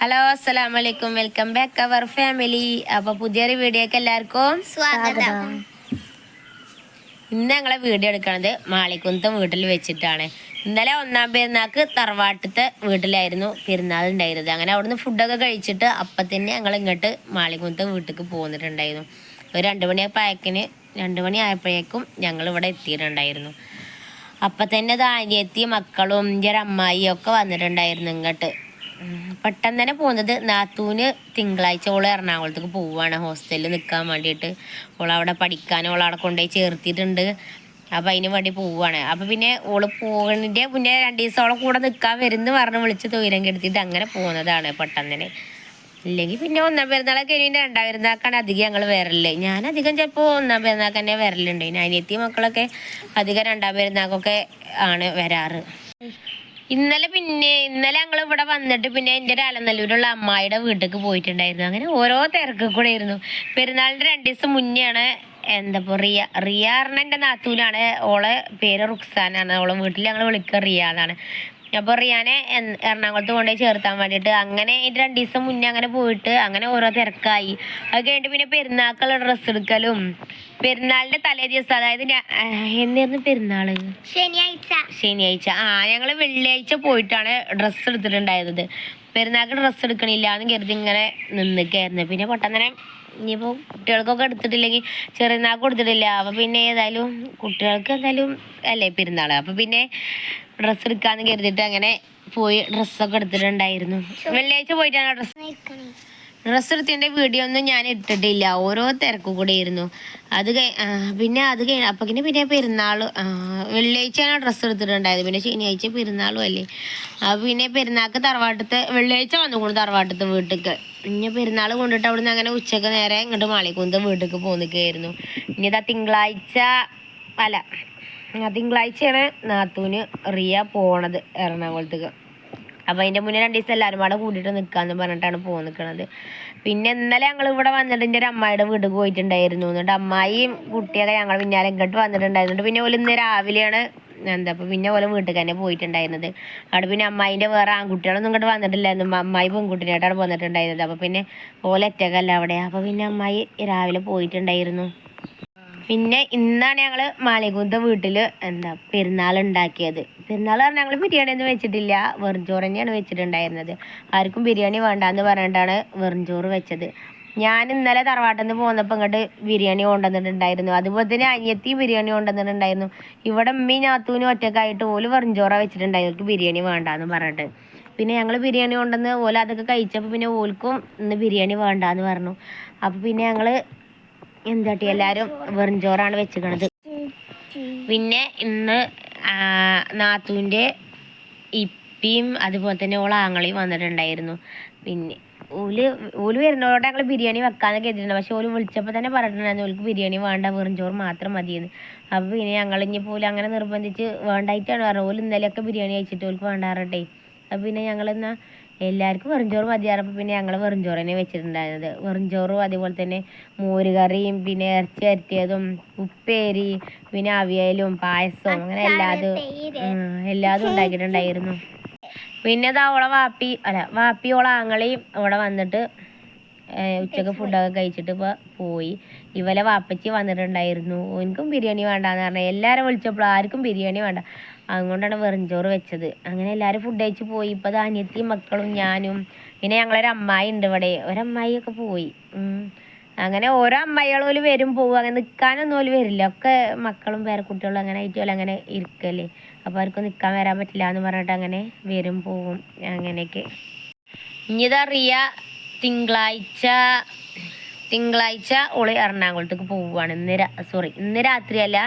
Hello അസ്സലാം വലൈക്കും welcome back അവർ family അപ്പൊ പുതിയൊരു വീഡിയോക്ക് എല്ലാവർക്കും സ്വാഗതം. ഇന്ന് ഞങ്ങളെ വീഡിയോ എടുക്കണത് മാളികുന്ത വീട്ടിൽ വെച്ചിട്ടാണ്. ഇന്നലെ ഒന്നാം പെരുന്നാൾക്ക് തറവാട്ടത്തെ വീട്ടിലായിരുന്നു പെരുന്നാൾ ഉണ്ടായിരുന്നത്. അങ്ങനെ അവിടുന്ന് ഫുഡൊക്കെ കഴിച്ചിട്ട് അപ്പം തന്നെ ഞങ്ങൾ ഇങ്ങോട്ട് മാളിക്കുന്നത്തെ വീട്ടിലേക്ക് പോന്നിട്ടുണ്ടായിരുന്നു. ഒരു രണ്ട് മണിയായപ്പോഴേക്കിന് രണ്ട് മണി ആയപ്പോഴേക്കും ഞങ്ങൾ ഇവിടെ എത്തിയിട്ടുണ്ടായിരുന്നു. അപ്പം തന്നെ ദാനിയെത്തിയ മക്കളും എന്റെ ഒരു അമ്മായിയും ഒക്കെ വന്നിട്ടുണ്ടായിരുന്നു ഇങ്ങോട്ട്. പെട്ടെന്ന് തന്നെ പോകുന്നത് നാത്തൂന് തിങ്കളാഴ്ച ഓൾ എറണാകുളത്തേക്ക് പോവുകയാണ് ഹോസ്റ്റലിൽ നിൽക്കാൻ വേണ്ടിയിട്ട്. ഓൾ അവിടെ പഠിക്കാൻ ഓൾ അവിടെ കൊണ്ടുപോയി ചേർത്തിട്ടുണ്ട് അപ്പം അതിന് വേണ്ടി പോവുകയാണ് അപ്പം പിന്നെ ഓൾ പോകണിന്റെ മുന്നേ രണ്ട് ദിവസം ഓളെ കൂടെ നിൽക്കാൻ വരുന്നു പറഞ്ഞ് വിളിച്ച് തൊയിരം കെടുത്തിട്ട് അങ്ങനെ പോകുന്നതാണ് പെട്ടെന്ന് തന്നെ ഇല്ലെങ്കിൽ പിന്നെ ഒന്നാം പെരുന്നാളൊക്കെ കഴിഞ്ഞിട്ട് രണ്ടാം പെരുന്നാൾക്കാണ് അധികം ഞങ്ങൾ വരൽ. ഞാൻ അധികം ചിലപ്പോൾ ഒന്നാം പെരുന്നാൾക്ക് തന്നെ വരലുണ്ട്. ഇനി അനിയത്തി മക്കളൊക്കെ അധികം രണ്ടാം പെരുന്നാൾക്കൊക്കെ ആണ് വരാറ്. ഇന്നലെ പിന്നെ ഇന്നലെ ഞങ്ങൾ ഇവിടെ വന്നിട്ട് പിന്നെ എന്റെ അലനല്ലൂരുള്ള അമ്മായിയുടെ വീട്ടിലേക്ക് പോയിട്ടുണ്ടായിരുന്നു. അങ്ങനെ ഓരോ തിരക്ക് കൂടെ ആയിരുന്നു. പെരുന്നാളിന്റെ രണ്ട് ദിവസം മുന്നെയാണ് എന്താ ഇപ്പോൾ റിയ റിയ എന്റെ നാത്തൂനാണ്. ഓളെ പേര് റുക്സാനാണ്. ഓളെ വീട്ടിൽ ഞങ്ങൾ വിളിക്കുക റിയ എന്നാണ് അപ്പോൾ റിയാനെ എറണാകുളത്ത് കൊണ്ടുപോയി ചേർത്താൻ വേണ്ടിയിട്ട് അങ്ങനെ ഇത് രണ്ട് ദിവസം മുന്നേ അങ്ങനെ പോയിട്ട് അങ്ങനെ ഓരോ തിരക്കായി. അത് കഴിഞ്ഞിട്ട് പിന്നെ പെരുന്നാക്കുള്ള ഡ്രസ്സ് എടുക്കലും പെരുന്നാളിന്റെ തലേ ദിവസം അതായത് എന്നായിരുന്നു പെരുന്നാൾ? ശനിയാഴ്ച. ശനിയാഴ്ച. ആ ഞങ്ങൾ വെള്ളിയാഴ്ച പോയിട്ടാണ് ഡ്രസ്സ് എടുത്തിട്ടുണ്ടായിരുന്നത്. പെരുന്നാൾക്ക് ഡ്രസ്സ് എടുക്കണില്ല എന്ന് കരുതി ഇങ്ങനെ നിന്നിക്കായിരുന്നു. പിന്നെ പൊട്ടന്നനെ ഇനിയിപ്പോൾ കുട്ടികൾക്കൊക്കെ എടുത്തിട്ടില്ലെങ്കിൽ ചെറിയനാൾക്ക് കൊടുത്തിട്ടില്ല. അപ്പോൾ പിന്നെ ഏതായാലും കുട്ടികൾക്ക് എന്തായാലും അല്ലേ പെരുന്നാൾ അപ്പോൾ പിന്നെ ഡ്രസ്സ് എടുക്കാന്ന് കരുതിയിട്ട് അങ്ങനെ പോയി ഡ്രസ്സൊക്കെ എടുത്തിട്ടുണ്ടായിരുന്നു. വെള്ളിയാഴ്ച പോയിട്ടാണ് ഡ്രസ്സ് എടുത്തതിന്റെ വീഡിയോ ഒന്നും ഞാൻ ഇട്ടിട്ടില്ല. ഓരോ തിരക്കും കൂടെ ആയിരുന്നു. അത് പിന്നെ അത് കഴിഞ്ഞ അപ്പം പിന്നെ പിന്നെ പെരുന്നാൾ വെള്ളിയാഴ്ചയാണ് ഡ്രസ്സ് എടുത്തിട്ടുണ്ടായത്. പിന്നെ ശനിയാഴ്ച പെരുന്നാളും അല്ലേ? അപ്പം പിന്നെ പെരുന്നാൾക്ക് തറവാട്ടത്തെ വെള്ളിയാഴ്ച വന്നുകൊണ്ട് തറവാട്ടത്തെ വീട്ടിലേക്ക് ഇനി പെരുന്നാൾ കൊണ്ടിട്ട് അവിടുന്ന് അങ്ങനെ ഉച്ചയ്ക്ക് നേരെ ഇങ്ങോട്ട് മാളിക്കുന്ത വീട്ടിലേക്ക് പോന്നിക്കുകയായിരുന്നു ഇനി ഇതാ തിങ്കളാഴ്ച അല്ല തിങ്കളാഴ്ചയാണ് നാത്തൂന് റിയ പോണത് എറണാകുളത്തേക്ക്. അപ്പൊ അതിന്റെ മുന്നേ രണ്ട് ദിവസം എല്ലാവരും കൂടെ കൂടിയിട്ട് നിൽക്കാന്ന് പറഞ്ഞിട്ടാണ് പോ നിൽക്കണത് പിന്നെ ഇന്നലെ ഞങ്ങൾ ഇവിടെ വന്നിട്ട് എന്റെ ഒരു അമ്മായിയുടെ വീട്ടിൽ പോയിട്ടുണ്ടായിരുന്നു. എന്നിട്ട് അമ്മായിയും കുട്ടിയൊക്കെ ഞങ്ങൾ പിന്നാലെ ഇങ്ങോട്ട് വന്നിട്ടുണ്ടായിരുന്നു. പിന്നെ ഓൽ ഇന്ന് രാവിലെയാണ് എന്താ അപ്പൊ പിന്നെ ഓലെ വീട്ടിൽ തന്നെ പോയിട്ടുണ്ടായിരുന്നത്. അവിടെ പിന്നെ അമ്മായിന്റെ വേറെ ആൺകുട്ടികളൊന്നും ഇങ്ങോട്ട് വന്നിട്ടില്ലായിരുന്നു. അമ്മ- അമ്മായി പെൺകുട്ടിനായിട്ടാണ് വന്നിട്ടുണ്ടായിരുന്നത്. അപ്പൊ പിന്നെ ഓലെ ഒറ്റക്കല്ല അവിടെ. അപ്പൊ പിന്നെ അമ്മായി രാവിലെ പോയിട്ടുണ്ടായിരുന്നു. പിന്നെ ഇന്നാണ് ഞങ്ങൾ മാളികുന്ത വീട്ടിൽ എന്താ പെരുന്നാൾ ഉണ്ടാക്കിയത്. പെരുന്നാൾ പറഞ്ഞാൽ ഞങ്ങൾ ബിരിയാണി ഒന്നും വെച്ചിട്ടില്ല. വെറുംചോറ് തന്നെയാണ് വെച്ചിട്ടുണ്ടായിരുന്നത്. ആർക്കും ബിരിയാണി വേണ്ടാന്ന് പറഞ്ഞിട്ടാണ് വെറുംചോറ് വെച്ചത്. ഞാൻ ഇന്നലെ തറവാട്ടിൽ നിന്ന് പോന്നപ്പോൾ ഇങ്ങോട്ട് ബിരിയാണി കൊണ്ടുവന്നിട്ടുണ്ടായിരുന്നു. അതുപോലെ തന്നെ അനിയത്തി ബിരിയാണി കൊണ്ടുവന്നിട്ടുണ്ടായിരുന്നു. ഇവിടെ ഉമ്മയും ഞാത്തൂനും ഒറ്റക്കായിട്ട് ഓൽ വെറുംചോറ വെച്ചിട്ടുണ്ടായിരുന്നു. അവർക്ക് ബിരിയാണി വേണ്ടാന്ന് പറഞ്ഞിട്ട്. പിന്നെ ഞങ്ങൾ ബിരിയാണി കൊണ്ടുവന്ന് ഓല അതൊക്കെ കഴിച്ചപ്പോൾ പിന്നെ ഓൽക്കും ഇന്ന് ബിരിയാണി വേണ്ടാന്ന് പറഞ്ഞു. അപ്പോൾ പിന്നെ ഞങ്ങൾ എന്താട്ടി? എല്ലാരും വെറും ചോറാണ് വെച്ചിക്കണത്. പിന്നെ ഇന്ന് നാത്തുവിന്റെ ഇപ്പിയും അതുപോലെ തന്നെ ഓളെ ആങ്ങളെയും വന്നിട്ടുണ്ടായിരുന്നു. പിന്നെ ഓൽ ഓൽ വരുന്നതോടെ ഞങ്ങൾ ബിരിയാണി വെക്കാന്ന് കരുതിയിട്ടുണ്ട്. പക്ഷെ ഓൽ വിളിച്ചപ്പോൾ തന്നെ പറഞ്ഞിട്ടുണ്ടായിരുന്നു ഓൾക്ക് ബിരിയാണി വേണ്ട വെറും ചോറ് മാത്രം മതിയെന്ന്. അപ്പോൾ പിന്നെ ഞങ്ങൾ ഇനി പോലും അങ്ങനെ നിർബന്ധിച്ച് വേണ്ടായിട്ടാണ് പറഞ്ഞത്. ഓൽ ഇന്നലെയൊക്കെ ബിരിയാണി കഴിച്ചിട്ട് ഓൾക്ക് വേണ്ടാറട്ടെ അപ്പോൾ പിന്നെ ഞങ്ങൾ എന്നാ എല്ലാവർക്കും വെറുംചോറ് മതിയാറപ്പോൾ പിന്നെ ഞങ്ങൾ വെറുംചോറ് തന്നെ വെച്ചിട്ടുണ്ടായിരുന്നത്. വെറുംചോറും അതുപോലെ തന്നെ മോരുകറിയും പിന്നെ ഇറച്ചി അരത്തിയതും ഉപ്പേരി പിന്നെ അവിയലും പായസവും അങ്ങനെ എല്ലാതും എല്ലാതും ഉണ്ടാക്കിയിട്ടുണ്ടായിരുന്നു. പിന്നെ ഇതാ ഓളെ വാപ്പി അല്ല വാപ്പി ഓളെ ആങ്ങളെയും ഇവിടെ വന്നിട്ട് ഉച്ചയ്ക്ക് ഫുഡൊക്കെ കഴിച്ചിട്ട് ഇപ്പോൾ പോയി. ഇവലെ വാപ്പച്ചി വന്നിട്ടുണ്ടായിരുന്നു. എനിക്കും ബിരിയാണി വേണ്ടാന്ന് പറഞ്ഞാൽ എല്ലാവരും വിളിച്ചപ്പോൾ ആർക്കും ബിരിയാണി വേണ്ട. അതുകൊണ്ടാണ് വെറുംചോറ് വെച്ചത്. അങ്ങനെ എല്ലാവരും ഫുഡ് കഴിച്ച് പോയി. ഇപ്പോൾ അത് അനിയത്തിയും മക്കളും ഞാനും പിന്നെ ഞങ്ങളൊരു അമ്മായി ഉണ്ട് ഇവിടെ. ഒരമ്മായി ഒക്കെ പോയി. അങ്ങനെ ഓരോ അമ്മായികളും ഓൽ വരും പോകും അങ്ങനെ നിൽക്കാനൊന്നും ഓൽ വരില്ല. ഒക്കെ മക്കളും പേരക്കുട്ടികളും അങ്ങനെ ആയിട്ട് അങ്ങനെ ഇരിക്കല്ലേ. അപ്പോൾ അവർക്ക് നിൽക്കാൻ വരാൻ പറ്റില്ല എന്ന് പറഞ്ഞിട്ട് അങ്ങനെ വരും പോകും അങ്ങനെയൊക്കെ. ഇനി റിയ തിങ്കളാഴ്ച തിങ്കളാഴ്ച ഓൾ എറണാകുളത്തേക്ക് പോവുകയാണ് ഇന്ന് സോറി ഇന്ന് രാത്രിയല്ല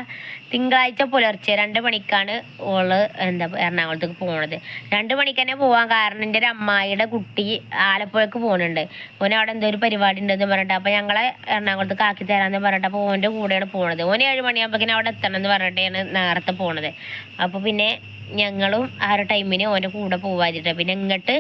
തിങ്കളാഴ്ച പുലർച്ചെ രണ്ട് മണിക്കാണ് ഓൾ എന്താ എറണാകുളത്തേക്ക് പോണത്. രണ്ട് മണിക്ക് തന്നെ പോവാൻ കാരണം എന്റെ ഒരു അമ്മായിയുടെ കുട്ടി ആലപ്പുഴക്ക് പോകുന്നുണ്ട് ഓന് അവിടെ എന്തോ ഒരു പരിപാടി ഉണ്ടെന്ന് പറഞ്ഞിട്ട് അപ്പോൾ ഞങ്ങളെ എറണാകുളത്തേക്ക് ആക്കി തരാമെന്ന് പറഞ്ഞിട്ട് അപ്പോൾ ഓന്റെ കൂടെയാണ് പോണത്. ഓന് ഏഴ് മണിയാകുമ്പോഴേക്കും അവിടെ എത്തണം എന്ന് പറഞ്ഞിട്ടാണ് നേരത്തെ പോണത്. അപ്പോൾ പിന്നെ ഞങ്ങളും ആ ഒരു ടൈമിന് ഓന്റെ കൂടെ പോവാതിട്ട് പിന്നെ ഇങ്ങോട്ട്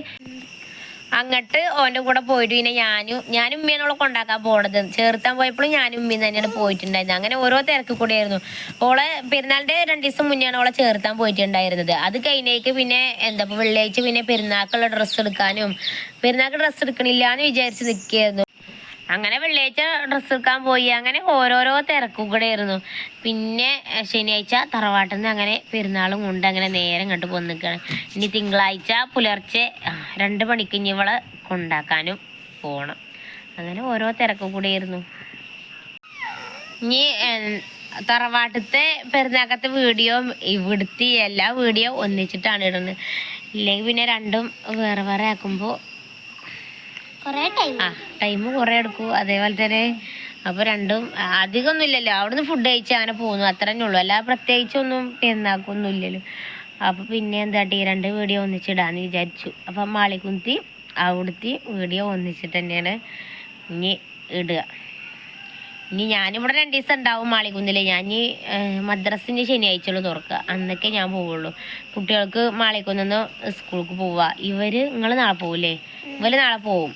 അങ്ങട്ട് ഓന്റെ കൂടെ പോയിട്ട് പിന്നെ ഞാനും ഞാനും ഉമ്മയാണ് കൊണ്ടാക്കാൻ പോണത്. ചേർത്താൻ പോയപ്പോഴും ഞാനും ഉമ്മയും തന്നെയാണ് പോയിട്ടുണ്ടായിരുന്നത്. അങ്ങനെ ഓരോ തിരക്ക് കൂടെയായിരുന്നു. ഓളെ പെരുന്നാളിന്റെ രണ്ടു ദിവസം മുന്നെയാണ് ഓളെ ചേർത്താൻ പോയിട്ടുണ്ടായിരുന്നത്. അത് കഴിഞ്ഞേക്ക് പിന്നെ എന്താ വെള്ളിയാഴ്ച പിന്നെ പെരുന്നാക്കുള്ള ഡ്രസ്സ് എടുക്കാനും പെരുന്നാൾക്ക് ഡ്രസ്സ് എടുക്കണില്ല എന്ന് വിചാരിച്ച് നിൽക്കുകയായിരുന്നു അങ്ങനെ വെള്ളിയാഴ്ച ഡ്രസ്സ് എടുക്കാൻ പോയി. അങ്ങനെ ഓരോരോ തിരക്കും കൂടെ ആയിരുന്നു. പിന്നെ ശനിയാഴ്ച തറവാട്ടിൽ നിന്ന് അങ്ങനെ പെരുന്നാളും കൊണ്ട് അങ്ങനെ നേരെ ഇങ്ങോട്ട് നിൽക്കുകയാണ് ഇനി തിങ്കളാഴ്ച പുലർച്ചെ രണ്ട് മണിക്ക് ഇനി ഇവളെ കൊണ്ടാക്കാനും പോകണം അങ്ങനെ ഓരോ തിരക്കും കൂടെ ആയിരുന്നു. ഇനി തറവാട്ടത്തെ പെരുന്നാക്കത്തെ വീഡിയോ ഇവിടുത്തെ എല്ലാ വീഡിയോ ഒന്നിച്ചിട്ടാണ് ഇടുന്നത്. ഇല്ലെങ്കിൽ പിന്നെ രണ്ടും വേറെ വേറെ ആക്കുമ്പോൾ ആ ടൈം കുറേ എടുക്കും. അതേപോലെ തന്നെ അപ്പോൾ രണ്ടും അധികമൊന്നും ഇല്ലല്ലോ അവിടുന്ന് ഫുഡ് കഴിച്ച് അങ്ങനെ പോകുന്നു അത്ര തന്നെ ഉള്ളൂ. അല്ല പ്രത്യേകിച്ചൊന്നും പെരുന്നാക്കൊന്നും ഇല്ലല്ലോ അപ്പോൾ പിന്നെ എന്താട്ടി രണ്ട് വീഡിയോ ഒന്നിച്ചിടാന്ന് വിചാരിച്ചു. അപ്പം മാളികുന്തി അവിടുത്തെ വീഡിയോ ഒന്നിച്ചിട്ട് തന്നെയാണ് ഇനി ഇടുക. ഇനി ഞാനിവിടെ രണ്ട് ദിവസം ഉണ്ടാവും മാളിക്കുന്നില്ല ഞാൻ ഈ മദ്രസിന്റെ ശനിയാഴ്ചയുള്ളൂ തുറക്കുക. അന്നൊക്കെ ഞാൻ പോവുള്ളൂ. കുട്ടികൾക്ക് മാളിക്കുന്നിന്ന് സ്കൂൾക്ക് പോവുക ഇവർ നിങ്ങൾ നാളെ പോവില്ലേ ഇവർ നാളെ പോവും.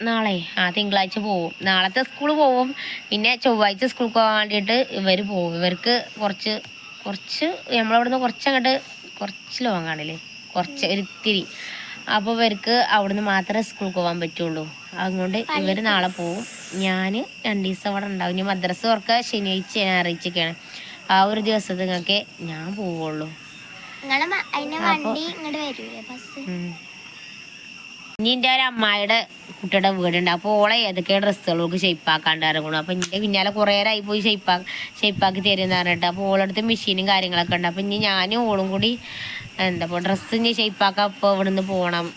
നാളെ ആ തിങ്കളാഴ്ച പോവും. നാളത്തെ സ്കൂൾ പോവും. പിന്നെ ചൊവ്വാഴ്ച സ്കൂൾ പോകാൻ വേണ്ടിയിട്ട് ഇവർ പോവും. ഇവർക്ക് കുറച്ച് കുറച്ച് നമ്മളവിടുന്ന് കുറച്ച് അങ്ങോട്ട് കുറച്ച് ലോങ്ങാണല്ലേ കുറച്ച് ഒരിത്തിരി അപ്പോൾ ഇവർക്ക് അവിടുന്ന് മാത്രമേ സ്കൂളിൽ പോകാൻ പറ്റുള്ളൂ. അതുകൊണ്ട് ഇവർ നാളെ പോവും. ഞാൻ രണ്ട് ദിവസം അവിടെ ഉണ്ടാവും. ഇനി മദ്രസ ഉറക്ക ശനിയാഴ്ച ഞായറാഴ്ചയൊക്കെയാണ്. ആ ഒരു ദിവസത്തിനൊക്കെ ഞാൻ പോവുള്ളൂ അതിന്റെ വണ്ടി ഇങ്ങോട്ട് വരൂലേ ബസ് ഉം. ഇനി എന്റെ ഒരു അമ്മായിയുടെ കുട്ടിയുടെ വീടുണ്ട്. അപ്പോൾ ഓളെ ഏതൊക്കെ ഡ്രസ്സുകളൊക്കെ ഷെയ്പ്പാക്കാണ്ട് ഇറങ്ങണം അപ്പോൾ എന്റെ പിന്നാലെ കുറേ നേരമായി പോയി ഷെയ്പ്പാ ഷെയ്പ്പാക്കി തരുമെന്ന് പറഞ്ഞിട്ട്. അപ്പോൾ ഓളടുത്ത് മെഷീനും കാര്യങ്ങളൊക്കെ ഉണ്ട്. അപ്പോൾ ഇനി ഞാനും ഓളും കൂടി എന്താ ഡ്രസ്സ് ഇനി ഷെയ്പ്പാക്കാൻ ഇപ്പൊ ഇവിടുന്ന് പോകണം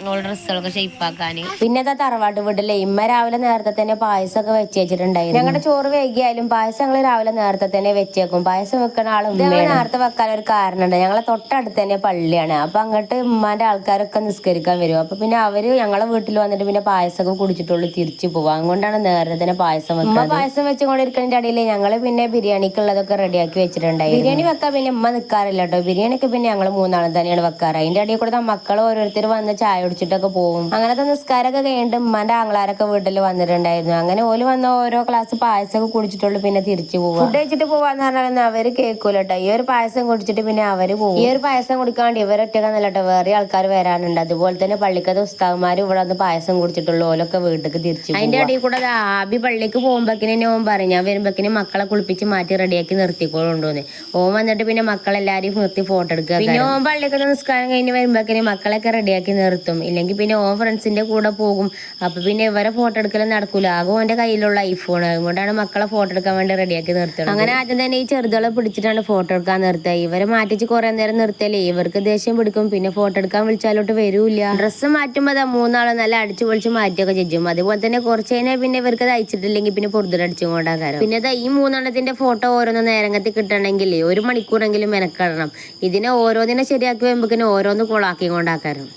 ഡ്രസ്സുകളൊക്കെ ഷെയ്പ്പാക്കാൻ പിന്നെ ഇതാ തറവാട്ട് വീട്ടിലെ ഇമ്മ രാവിലെ നേരത്തെ തന്നെ പായസമൊക്കെ വെച്ച് വെച്ചിട്ടുണ്ടായിരുന്നു ഞങ്ങളുടെ ചോറ് വൈകിയാലും പായസം ഞങ്ങൾ രാവിലെ നേരത്തെ തന്നെ വെച്ചേക്കും. പായസം വെക്കുന്ന ആളും നേരത്തെ വെക്കാൻ ഒരു കാരണമുണ്ട് ഞങ്ങളെ തൊട്ടടുത്ത് തന്നെ പള്ളിയാണ്. അപ്പൊ അങ്ങോട്ട് ഉമ്മാന്റെ ആൾക്കാരൊക്കെ നിസ്കരിക്കാൻ വരും. അപ്പൊ പിന്നെ അവർ ഞങ്ങളെ വീട്ടിൽ വന്നിട്ട് പിന്നെ പായസമൊക്കെ കുടിച്ചിട്ടുള്ളൂ തിരിച്ചു പോകും അതുകൊണ്ടാണ് നേരത്തെ തന്നെ പായസം വെക്കുന്നത് ഉമ്മ പായസം വെച്ചുകൊണ്ടിരിക്കുന്നതിന്റെ ഇടയിൽ ഞങ്ങൾ പിന്നെ ബിരിയാണിക്കുള്ളതൊക്കെ റെഡിയാക്കി വെച്ചിട്ടുണ്ടായി ബിരിയാണി വെക്കാൻ പിന്നെ ഉമ്മ നിൽക്കാറില്ല കേട്ടോ ബിരിയാണിക്ക് പിന്നെ ഞങ്ങൾ മൂന്നാളും തന്നെയാണ് വെക്കാറ്. അതിന്റെ ഇടയിൽ കൂടെ മക്കൾ ഓരോരുത്തർ വന്ന് ചായ കുടിച്ചിട്ടൊക്കെ പോകും. അങ്ങനത്തെ നിസ്കാരമൊക്കെ കഴിഞ്ഞിട്ട് ഉമ്മാന്റെ ആങ്ങളാരൊക്കെ വീട്ടിൽ വന്നിട്ടുണ്ടായിരുന്നു. അങ്ങനെ ഓൽ വന്ന ഓരോ ഗ്ലാസ് പായസമൊക്കെ കുടിച്ചിട്ടുള്ളൂ പിന്നെ തിരിച്ചു പോകും ഫുഡ് കഴിച്ചിട്ട് പോവാന്ന് പറഞ്ഞാൽ അവർ കേൾക്കൂല കേട്ടോ ഈ ഒരു പായസം കുടിച്ചിട്ട് പിന്നെ അവർ പോകും ഈ ഒരു പായസം കുടിക്കാണ്ട് ഇവരൊറ്റക്കെന്നല്ല കേട്ടോ വേറെ ആൾക്കാർ വരാനുണ്ട്. അതുപോലെ തന്നെ പള്ളിക്കത്തെ ഉസ്താവുമാര് ഇവിടെ വന്ന് പായസം കുടിച്ചിട്ടുള്ളൂ ഓലൊക്കെ വീട്ടിലേക്ക് തിരിച്ചു അതിന്റെ ഇടയിൽ കൂടെ ആബി പള്ളിക്ക് പോകുമ്പോക്കിനെ ഓൻ പറഞ്ഞു ഞാൻ വരുമ്പോക്കിനെ മക്കളെ കുളിപ്പിച്ച് മാറ്റി റെഡിയാക്കി നിർത്തിക്കോളുണ്ടോന്ന്. ഓൻ വന്നിട്ട് പിന്നെ മക്കളെല്ലാരെയും നിർത്തി ഫോട്ടോ എടുക്കുക പിന്നെ ഓൻ പള്ളിക്കത്തെ നിസ്കാരം കഴിഞ്ഞ് വരുമ്പോക്കിനെ മക്കളൊക്കെ റെഡിയാക്കി നിർത്തും. ഇല്ലെങ്കിൽ പിന്നെ ഓൻ ഫ്രണ്ട്സിന്റെ കൂടെ പോകും. അപ്പോൾ പിന്നെ ഇവരെ ഫോട്ടോ എടുക്കലും നടക്കൂല. ആകെ ഓന്റെ കയ്യിലുള്ള ഐഫോൺ അതുകൊണ്ടാണ് മക്കളെ ഫോട്ടോ എടുക്കാൻ വേണ്ടി റെഡിയാക്കി നിർത്തുന്നത്. അങ്ങനെ ആദ്യം തന്നെ ഈ ചെറുതുകളെ പിടിച്ചിട്ടാണ് ഫോട്ടോ എടുക്കാൻ നിർത്തുക. ഇവരെ മാറ്റിച്ച് കുറേ നേരം നിർത്തിയാലേ ഇവർക്ക് ദേഷ്യം പിടിക്കും. പിന്നെ ഫോട്ടോ എടുക്കാൻ വിളിച്ചാലോട്ട് വരൂല്ല. ഡ്രസ്സ് മാറ്റുമ്പോൾ അതാ മൂന്നാളും നല്ല അടിച്ചു പൊളിച്ച് മാറ്റിയൊക്കെ ചെയ്യും. അതുപോലെ തന്നെ കുറച്ച് കഴിഞ്ഞാൽ പിന്നെ ഇവർക്ക് അത് അയച്ചിട്ടില്ലെങ്കിൽ പിന്നെ പൊറുതിലടിച്ചും കൊണ്ടാക്കാരം പിന്നെ ഈ മൂന്നെണ്ണത്തിന്റെ ഫോട്ടോ ഓരോന്ന് നേരങ്ങത്തിൽ കിട്ടണമെങ്കിൽ ഒരു മണിക്കൂറെങ്കിലും മെനക്കെടണം. ഇതിനെ ഓരോന്നിനെ ശരിയാക്കി വരുമ്പോഴേക്കും ഓരോന്ന് കൊളാക്കി കൊണ്ടാക്കാരം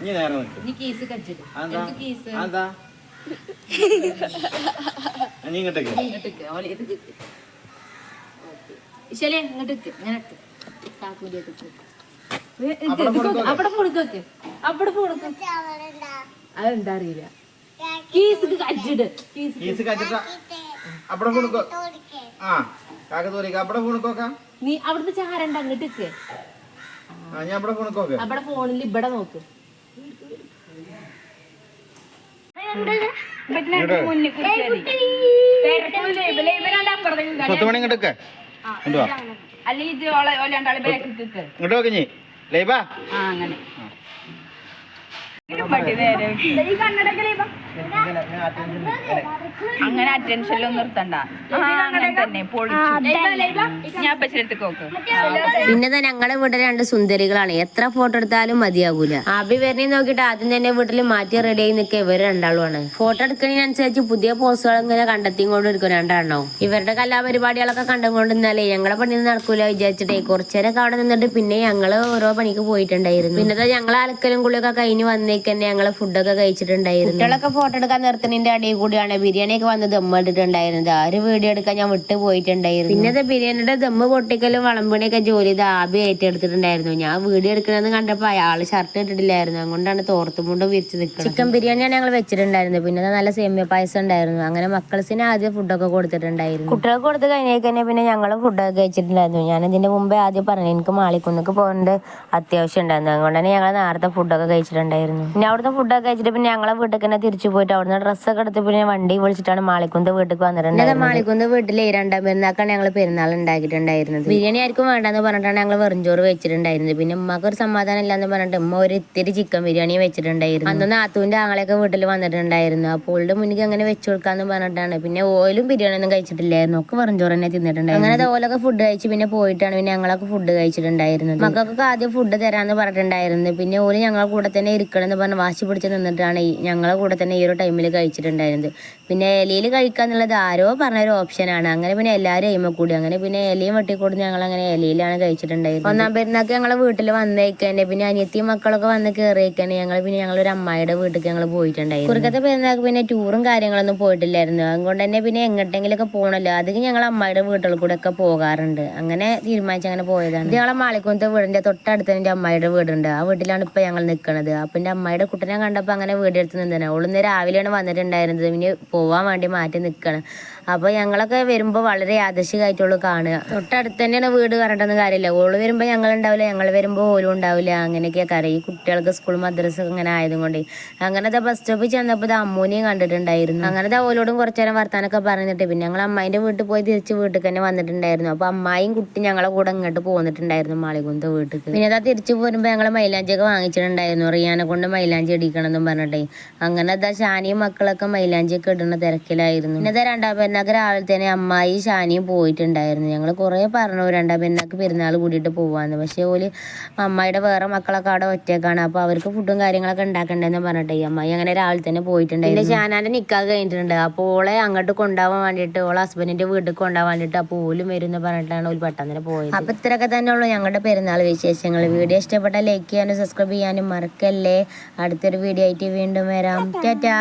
ഇനി നേരെ നിൽക്ക്. നീ ഇങ്ങോട്ടേക്ക് അവിടെ കൊടുക്കൊക്കെ അവിടെ കൊടുക്കും. അതെന്താ അറിയില്ല. കീസ് കീസ് കച്ചിട്ട കൊടുക്കോ. ആ കൊടുക്കോക്ക നീ അവിടുന്ന് ചാരണ്ട അങ്ങോട്ട് ആ ഞാൻ കൊടുക്കോക്കെ അവിടെ ഫോണിൽ ഇവിടെ നോക്ക്. പത്ത് മണി ഇങ്ങോട്ടേക്ക് കൊണ്ടുവാ അല്ലെ ഇത് ഓളെ ഓല രണ്ടാളെ ബാക്കിൽ ഇങ്ങോട്ട് നോക്കി നീ ലൈബാ. ആ അങ്ങനെ. അങ്ങനെ അറ്റൻഷൻ നിർത്തണ്ട. അങ്ങനെ തന്നെ പൊളിച്ചു. ഞാൻ നോക്ക്. പിന്നെ തന്നെ ഞങ്ങളെ വീട്ടിൽ രണ്ട് സുന്ദരികളാണ്. എത്ര ഫോട്ടോ എടുത്താലും മതിയാകൂല അഭി വരണേ നോക്കിയിട്ട് ആദ്യം തന്നെ വീട്ടിൽ മാറ്റി റെഡി ആയി നിൽക്കുക ഇവർ രണ്ടാളുമാണ്. ഫോട്ടോ എടുക്കുന്നതിനനുസരിച്ച് പുതിയ പോസ്റ്റുകൾ ഇങ്ങനെ കണ്ടെത്തി കൊണ്ട് എടുക്കും രണ്ടാണോ ഇവരുടെ കലാപരിപാടികളൊക്കെ കണ്ടുകൊണ്ട് നിന്നാലേ ഞങ്ങളെ പണി നടക്കൂല വിചാരിച്ചിട്ടേ. കുറച്ചേരൊക്കെ അവിടെ നിന്നിട്ട് പിന്നെ ഞങ്ങൾ ഓരോ പണിക്ക് പോയിട്ടുണ്ടായിരുന്നു. പിന്നെ ഞങ്ങളെ അലക്കലും കുളിയൊക്കെ കഴിഞ്ഞ് വന്നേക്ക്. തന്നെ തന്നെ ഞങ്ങൾ ഫുഡൊക്കെ കഴിച്ചിട്ടുണ്ടായിരുന്നു. കുട്ടികളൊക്കെ ഫോട്ടോ എടുക്കാൻ നിർത്തുന്നതിന്റെ അടിയിൽ കൂടിയാണ് ബിരിയാണി ഒക്കെ വന്ന് ദമ്മ് ഇട്ടിട്ടുണ്ടായിരുന്നത്. ആ ഒരു വീഡിയോ എടുക്കാൻ ഞാൻ വിട്ടു പോയിട്ടുണ്ടായിരുന്നു. പിന്നെ ബിരിയാണിയുടെ ദമ്മ് പൊട്ടിക്കലും വളമ്പണിയൊക്കെ ജോലി ഇത് ആബി ഏറ്റെടുത്തിട്ടുണ്ടായിരുന്നു. ഞാൻ വീഡിയോ എടുക്കണമെന്ന് കണ്ടപ്പോൾ അയാൾ ഷർട്ട് ഇട്ടിട്ടില്ലായിരുന്നു. അതുകൊണ്ടാണ് തോർത്തുമുണ്ടും വിരിച്ചു നിൽക്കുന്നത് ചിക്കൻ ബിരിയാണിയാണ് ഞങ്ങൾ വെച്ചിട്ടുണ്ടായിരുന്നത്. പിന്നെ നല്ല സേമിയ പായസം ഉണ്ടായിരുന്നു. അങ്ങനെ മക്കൾസിന് ആദ്യം ഫുഡൊക്കെ കൊടുത്തിട്ടുണ്ടായിരുന്നു. കുട്ടികൾക്ക് കൊടുത്ത് കഴിഞ്ഞേക്ക് തന്നെ പിന്നെ ഞങ്ങൾ ഫുഡൊക്കെ കഴിച്ചിട്ടുണ്ടായിരുന്നു. ഞാൻ ഇതിന്റെ മുമ്പേ ആദ്യം പറഞ്ഞു എനിക്ക് മാളിക്കുന്നൊക്കെ പോകേണ്ട അത്യാവശ്യം ഉണ്ടായിരുന്നു. അതുകൊണ്ട് തന്നെ ഞങ്ങൾ നേരത്തെ ഫുഡൊക്കെ കഴിച്ചിട്ടുണ്ടായിരുന്നു. പിന്നെ ഫുഡ് ഫുഡൊക്കെ കഴിച്ചിട്ട് പിന്നെ ഞങ്ങളെ വീട്ടിൽ തന്നെ തിരിച്ചു പോയിട്ട് അവിടുന്ന് ഡ്രസ്സൊക്കെ എടുത്ത് പിന്നെ വണ്ടി വിളിച്ചിട്ടാണ് മാളിക്കുന്ന് വീട്ടിൽ വന്നിട്ടുണ്ട് മാളിക്കുന്ന് വീട്ടിലെ രണ്ടാം പെരുന്നാക്കാണ് ഞങ്ങൾ പെരുന്നാൾ ഉണ്ടാക്കിയിട്ടുണ്ടായിരുന്നത്. ബിരിയാണി ആർക്കും വേണ്ടെന്ന് പറഞ്ഞിട്ടാണ് ഞങ്ങൾ വെറുംചോറ് വെച്ചിട്ടുണ്ടായിരുന്നത്. പിന്നെ ഉമ്മക്ക് ഒരു സമാധാനം ഇല്ലാന്ന് പറഞ്ഞിട്ട് ഉമ്മ ഒരു ഇത്തിരി ചിക്കൻ ബിരിയാണി വെച്ചിട്ടുണ്ടായിരുന്നു. അന്ന് നാത്തൂന്റെ ആങ്ങളെയൊക്കെ വീട്ടിൽ വന്നിട്ടുണ്ടായിരുന്നു. അപ്പോൾ ഓളുടെ മുന്നിൽ അങ്ങനെ വെച്ചു കൊടുക്കാന്ന് പറഞ്ഞിട്ടാണ്. പിന്നെ ഓയിലും ബിരിയാണി ഒന്നും കഴിച്ചിട്ടില്ലായിരുന്നു. ഒക്കെ വെറുംചോറ് തന്നെ തിന്നിട്ടുണ്ടായിരുന്നു. അങ്ങനെ ഓലൊക്കെ ഫുഡ് കഴിച്ച് പിന്നെ പോയിട്ടാണ് പിന്നെ ഞങ്ങളൊക്കെ ഫുഡ് കഴിച്ചിട്ടുണ്ടായിരുന്നത്. മക്കൾക്കൊക്കെ ആദ്യം ഫുഡ് തരാന്ന് പറഞ്ഞിട്ടുണ്ടായിരുന്നു. പിന്നെ ഓൽ ഞങ്ങളെ കൂടെ തന്നെ ഇരിക്കണം എന്ന് പറഞ്ഞ് വാശി പിടിച്ച് നിന്നിട്ടാണ് ഈ ഞങ്ങളെ കൂടെ തന്നെ ഈ ഒരു ടൈമിൽ കഴിച്ചിട്ടുണ്ടായിരുന്നത്. പിന്നെ ഇലയിൽ കഴിക്കുക എന്നുള്ളത് ആരോ പറഞ്ഞൊരു ഓപ്ഷനാണ് അങ്ങനെ പിന്നെ എല്ലാവരും അയിമ കൂടി. അങ്ങനെ പിന്നെ ഇലയും വെട്ടിക്കൂടി ഞങ്ങൾ അങ്ങനെ ഇലയിലാണ് കഴിച്ചിട്ടുണ്ടായിരുന്നത്. ഒന്നാം പെരുന്നാൾക്ക് ഞങ്ങളെ വീട്ടിൽ വന്നേക്കന്നെ. പിന്നെ അനിയത്തി മക്കളൊക്കെ വന്ന് കയറിയേക്കന്നെ ഞങ്ങൾ പിന്നെ ഞങ്ങളൊരു അമ്മായിയുടെ വീട്ടിൽ ഞങ്ങൾ പോയിട്ടുണ്ടായിരുന്നു. കുറുക്കത്തെ പെരുന്നാൾക്ക് പിന്നെ ടൂറും കാര്യങ്ങളൊന്നും പോയിട്ടില്ലായിരുന്നു. അതുകൊണ്ട് തന്നെ പിന്നെ എങ്ങോട്ടെങ്കിലൊക്കെ പോകണല്ലോ അധികം ഞങ്ങൾ അമ്മായിയുടെ വീട്ടിൽ കൂടെ ഒക്കെ പോകാറുണ്ട്. അങ്ങനെ തീരുമാനിച്ച് അങ്ങനെ പോയതാണ്. ഞങ്ങളെ മാളിക്കുന്നത്തെ വീടിന്റെ തൊട്ടടുത്ത് എന്റെ അമ്മായിയുടെ വീടുണ്ട്. ആ വീട്ടിലാണ് ഇപ്പൊ ഞങ്ങൾ നിൽക്കുന്നത് അപ്പൊ എന്റെ അമ്മായിയുടെ കുട്ടനെ കണ്ടപ്പോൾ അങ്ങനെ വീടെടുത്ത് നിന്നതാണ് ഓളിന്ന് രാവിലെയാണ് വന്നിട്ടുണ്ടായിരുന്നത്. പിന്നെ പോവാൻ വേണ്ടി മാറ്റി നിൽക്കണം അപ്പൊ ഞങ്ങളൊക്കെ വരുമ്പോൾ വളരെ ആദർശികമായിട്ടുള്ളൂ കാണുക. തൊട്ടടുത്ത് തന്നെയാണ് വീട് പറഞ്ഞിട്ടൊന്നും കാര്യമില്ല. ഓൾ വരുമ്പോൾ ഞങ്ങൾ ഉണ്ടാവില്ല ഞങ്ങൾ വരുമ്പോൾ ഓരും ഉണ്ടാവില്ല അങ്ങനെയൊക്കെ കാര്യം കുട്ടികൾക്ക് സ്കൂൾ മദ്രസ ഇങ്ങനെ ആയതുകൊണ്ട് അങ്ങനത്തെ ബസ് സ്റ്റോപ്പിൽ ചെന്നപ്പോൾ അമ്മൂനെയും കണ്ടിട്ടുണ്ടായിരുന്നു. അങ്ങനത്തെ ഓലോടും കുറച്ചു നേരം വർത്താനൊക്കെ പറഞ്ഞിട്ട് പിന്നെ ഞങ്ങൾ അമ്മായിന്റെ വീട്ടിൽ പോയി തിരിച്ച് വീട്ടിൽ തന്നെ വന്നിട്ടുണ്ടായിരുന്നു. അപ്പൊ അമ്മായിയും കുട്ടി ഞങ്ങളെ കൂടെ ഇങ്ങോട്ട് പോന്നിട്ടുണ്ടായിരുന്നു മാളികുന്ത വീട്ടിൽ പിന്നെ അതാ തിരിച്ചു പോരുമ്പോൾ ഞങ്ങൾ മൈലാഞ്ചിയൊക്കെ വാങ്ങിച്ചിട്ടുണ്ടായിരുന്നു. റിയാനെ കൊണ്ട് മൈലാഞ്ചി ഇടിക്കണം എന്നും പറഞ്ഞിട്ടേ. അങ്ങനെ അതാ ഷാനിയും മക്കളൊക്കെ മൈലാഞ്ചിയൊക്കെ ഇടുന്ന തിരക്കിലായിരുന്നു. പിന്നെ അതാ രണ്ടാം പെരുന്നാൾക്ക് രാവിലെ തന്നെ അമ്മായി ഷാനിയും പോയിട്ടുണ്ടായിരുന്നു. ഞങ്ങൾ കുറേ പറഞ്ഞു രണ്ടാം പെരുന്നാൾക്ക് പെരുന്നാൾ കൂടിയിട്ട് പോവാന്ന്. പക്ഷേ ഓൽ അമ്മായിയുടെ വേറെ മക്കളൊക്കെ അവിടെ ഒറ്റക്കാണ്. അപ്പോൾ അവർക്ക് ഫുഡും കാര്യങ്ങളൊക്കെ ഉണ്ടാക്കണ്ടെന്ന് പറഞ്ഞിട്ടേ ഈ അമ്മായി അങ്ങനെ രാവിലെ തന്നെ പോയിട്ടുണ്ടായിരുന്നു. പിന്നെ ഷാനാന്റെ നിക്കാ കഴിഞ്ഞിട്ടുണ്ട്. അപ്പോൾ ഓളെ അങ്ങോട്ട് കൊണ്ടുപോകാൻ വേണ്ടിയിട്ട് ഓളെ ഹസ്ബൻഡിന്റെ വീട്ടിൽ കൊണ്ടുപോകാൻ വേണ്ടിയിട്ട് അപ്പോൾ ഓലും വരും എന്ന് പറഞ്ഞിട്ടാണ് ഓൽ പെട്ടെന്ന് പോയത്. അപ്പോൾ ഇത്രയൊക്കെ തന്നെ ഉള്ളൂ ഞങ്ങളുടെ പെരുന്നാൾ വിശേഷങ്ങൾ. വീഡിയോ ഇഷ്ടപ്പെട്ടാൽ ലൈക്ക് ചെയ്യാനും സബ്സ്ക്രൈബ് ചെയ്യാനും മറക്കല്ലേ. അടുത്തൊരു വീഡിയോ ആയിട്ട് വീണ്ടും വരാം. ടാറ്റാ.